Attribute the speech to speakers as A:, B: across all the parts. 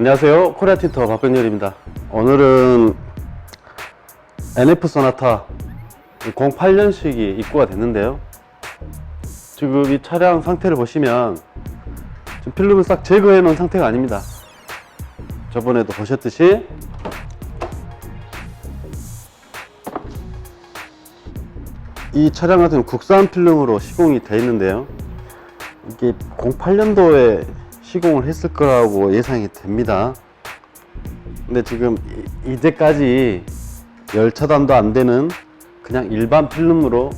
A: 안녕하세요. 코리아 틴터 박병렬입니다. 오늘은 NF 소나타 08년식이 입고가 됐는데요. 지금 이 차량 상태를 보시면 지금 필름을 싹 제거해 놓은 상태가 아닙니다. 저번에도 보셨듯이 이 차량 같은 국산 필름으로 시공이 되어 있는데요. 이게 08년도에 시공을 했을 거라고 예상이 됩니다. 근데 지금 이- 이제까지 열 차단도 안 되는 그냥 일반 필름으로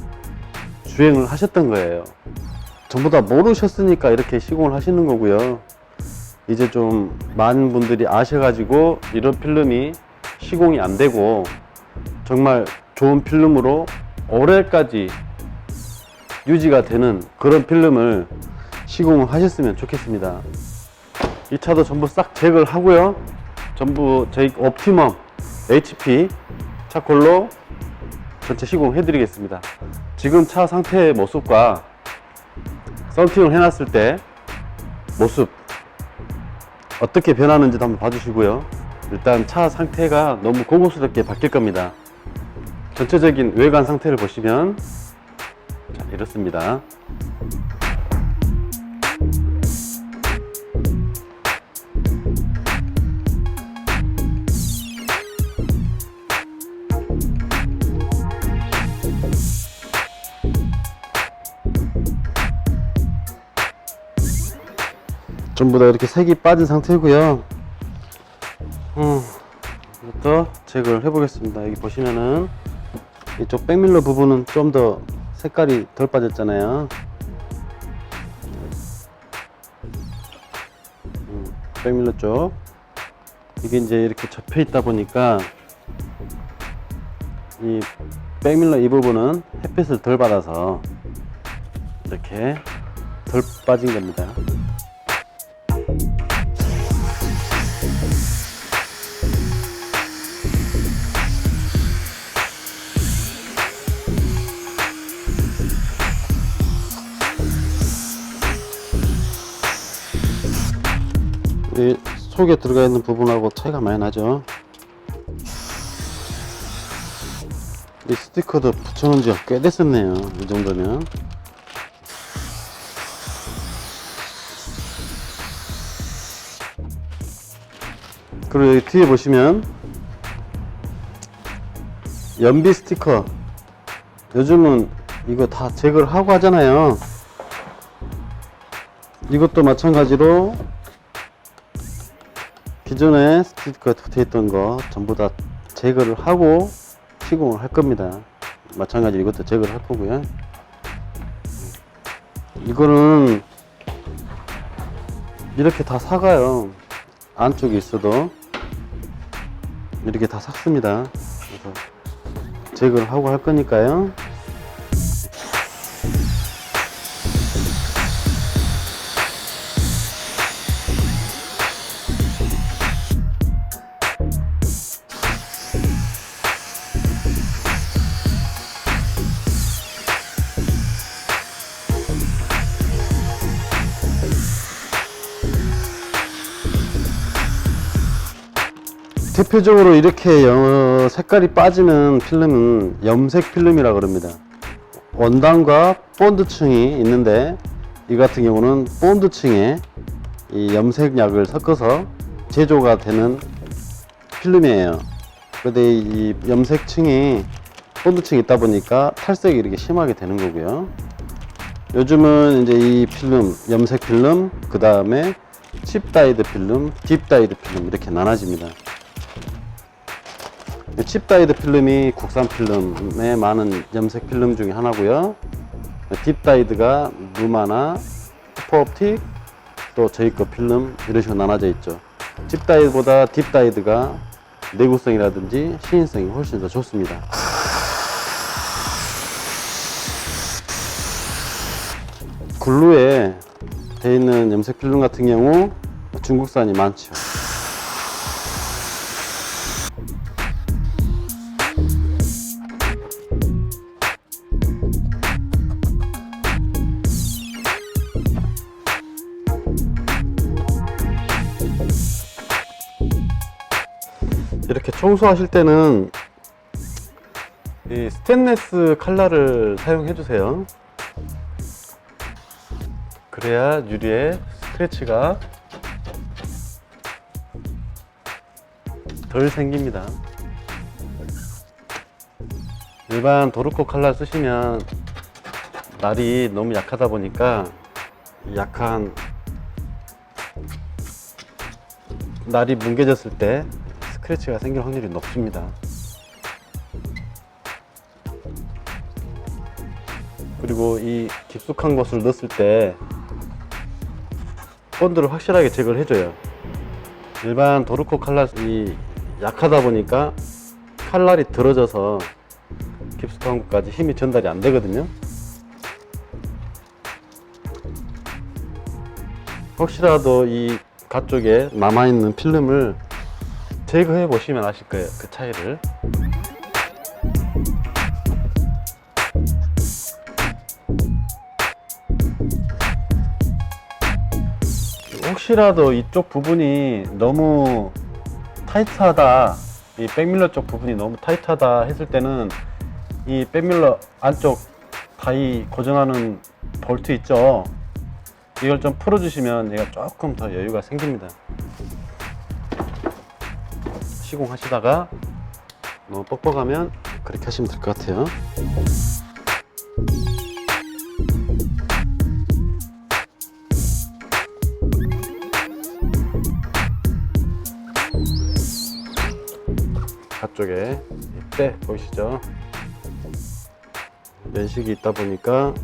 A: 주행을 하셨던 거예요. 전부 다 모르셨으니까 이렇게 시공을 하시는 거고요. 이제 좀 많은 분들이 아셔가지고 이런 필름이 시공이 안 되고 정말 좋은 필름으로 올해까지 유지가 되는 그런 필름을 시공을 하셨으면 좋겠습니다. 이 차도 전부 싹 제거를 하고요. 전부 저희 옵티멈 HP 차콜로 전체 시공해 드리겠습니다. 지금 차 상태의 모습과 썬팅을 해놨을 때 모습 어떻게 변하는지도 한번 봐주시고요. 일단 차 상태가 너무 고급스럽게 바뀔 겁니다. 전체적인 외관 상태를 보시면 자, 이렇습니다. 전부 다 이렇게 색이 빠진 상태고요. 음, 이것도 제거를 해보겠습니다. 여기 보시면은 이쪽 백밀러 부분은 좀 더 색깔이 덜 빠졌잖아요. 음, 백밀러 쪽 이게 이제 이렇게 접혀 있다 보니까 이 백밀러 이 부분은 햇빛을 덜 받아서 이렇게 덜 빠진 겁니다. 이 속에 들어가 있는 부분하고 차이가 많이 나죠. 이 스티커도 붙여놓은 지가 꽤 됐었네요. 이 정도면. 그리고 여기 뒤에 보시면 연비 스티커 요즘은 이거 다 제거를 하고 하잖아요. 이것도 마찬가지로 기존에 스티커 붙어 있던 거 전부 다 제거를 하고 시공을 할 겁니다. 마찬가지로 이것도 제거를 할 거고요. 이거는 이렇게 다 사가요. 안쪽에 있어도 이렇게 다 삭습니다. 그래서 제거를 하고 할 거니까요. 대표적으로 이렇게 여- 색깔이 빠지는 필름은 염색 필름이라 그럽니다. 원단과 본드층이 있는데 이 같은 경우는 본드층에 이 염색약을 섞어서 제조가 되는 필름이에요. 그런데 이 염색층이 본드층이 있다 보니까 탈색이 이렇게 심하게 되는 거고요. 요즘은 이제 이 필름, 염색 필름, 그 다음에 칩 다이드 필름, 딥 다이드 필름 이렇게 나눠집니다. 칩 다이드 필름이 국산 필름에 많은 염색 필름 중에 하나고요. 딥 다이드가 루마나 슈퍼옵틱 또 저희 거 필름 이런 식으로 나눠져 있죠. 칩 다이드보다 딥 다이드가 내구성이라든지 시인성이 훨씬 더 좋습니다. 글루에 돼 있는 염색 필름 같은 경우 중국산이 많죠. 청소하실 때는 이 스테인레스 칼날을 사용해 주세요. 그래야 유리에 스크래치가 덜 생깁니다. 일반 도르코 칼날 쓰시면 날이 너무 약하다 보니까 약한 날이 뭉개졌을 때 스크래치가 생길 확률이 높습니다. 그리고 이 깊숙한 곳을 넣었을 때 본드를 확실하게 제거를 해줘요. 일반 도르코 칼날이 약하다 보니까 칼날이 들어져서 깊숙한 곳까지 힘이 전달이 안 되거든요. 혹시라도 이 가쪽에 남아있는 필름을 제거해 보시면 아실 거예요. 그 차이를. 혹시라도 이쪽 부분이 너무 타이트하다, 이 백밀러 쪽 부분이 너무 타이트하다 했을 때는 이 백밀러 안쪽 다이 고정하는 볼트 있죠? 이걸 좀 풀어주시면 얘가 조금 더 여유가 생깁니다. 시공하시다가 너무 뻑뻑하면 그렇게 하시면 될 것 같아요. 가쪽에 이때 보이시죠? 면식이 있다 보니까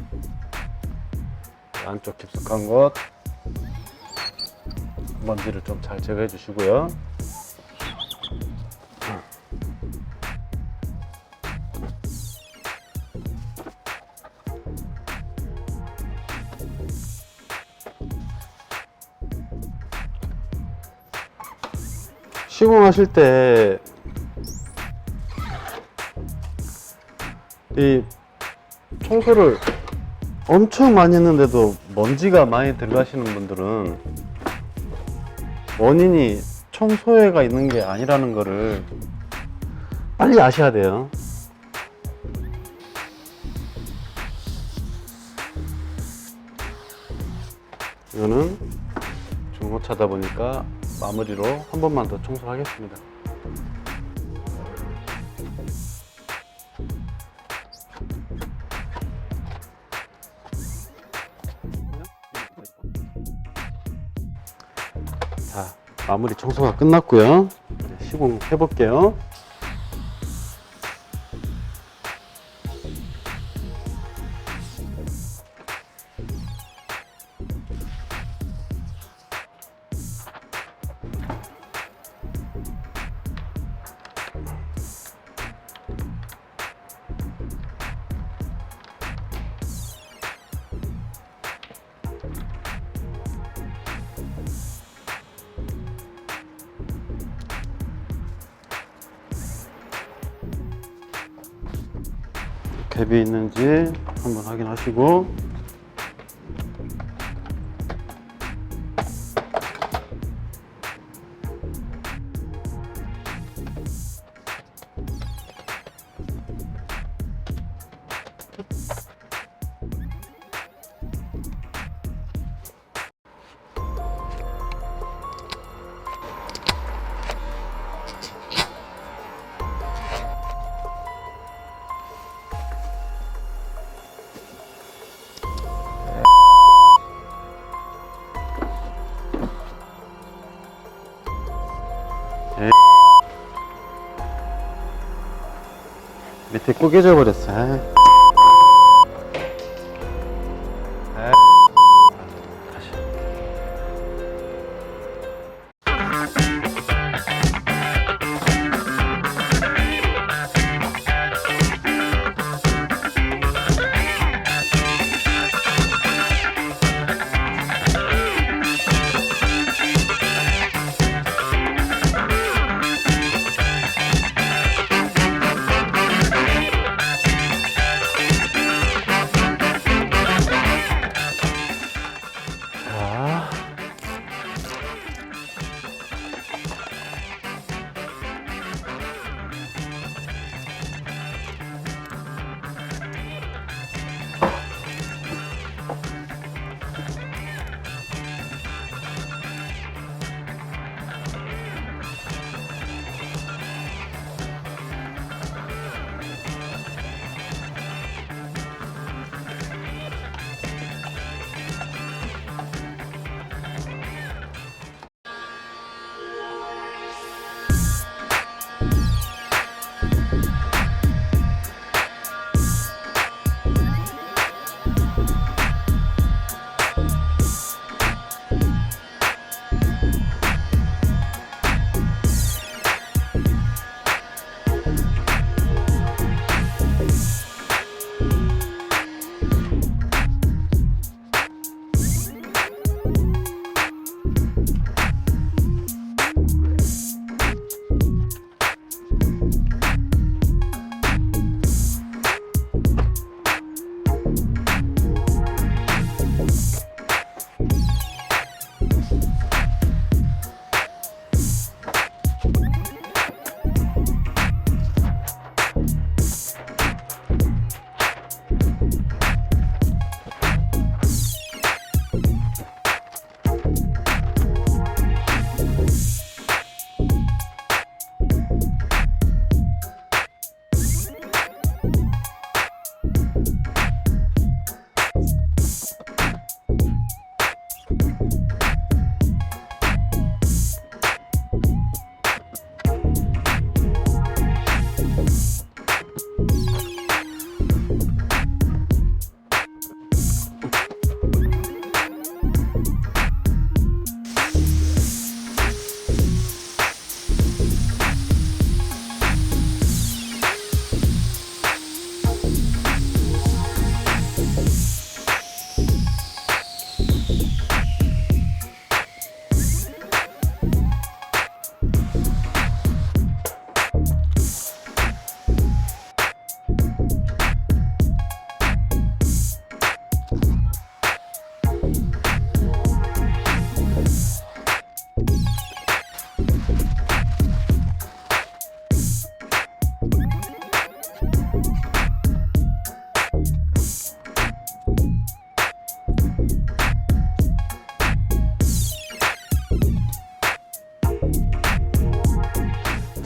A: 안쪽 깊숙한 곳 먼지를 좀 잘 제거해 주시고요. 시공하실 때 이 청소를 엄청 많이 했는데도 먼지가 많이 들어가시는 분들은 원인이 청소해가 있는 게 아니라는 거를 빨리 아셔야 돼요. 이거는 중고차다 보니까 마무리로 한 번만 더 청소하겠습니다. 자, 마무리 청소가 끝났고요. 이제 시공 해 볼게요. 갭이 있는지 한번 확인하시고 밑에 구겨져 버렸어. 아이.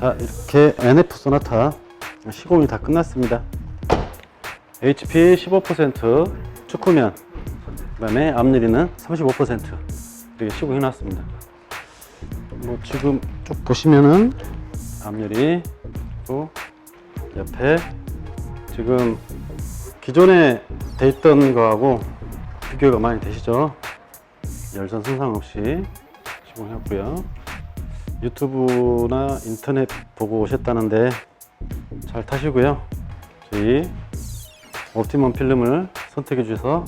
A: 자 이렇게 NF 소나타 시공이 다 끝났습니다. HP 15% 축구면 그 다음에 앞유리는 35% 이렇게 시공해 놨습니다. 뭐 지금 쭉 보시면은 앞유리 또 옆에 지금 기존에 돼 있던 거하고 비교가 많이 되시죠? 열선 손상 없이 시공했고요 유튜브나 인터넷 보고 오셨다는데 잘 타시고요. 저희 옵티멈 필름을 선택해 주셔서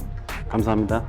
A: 감사합니다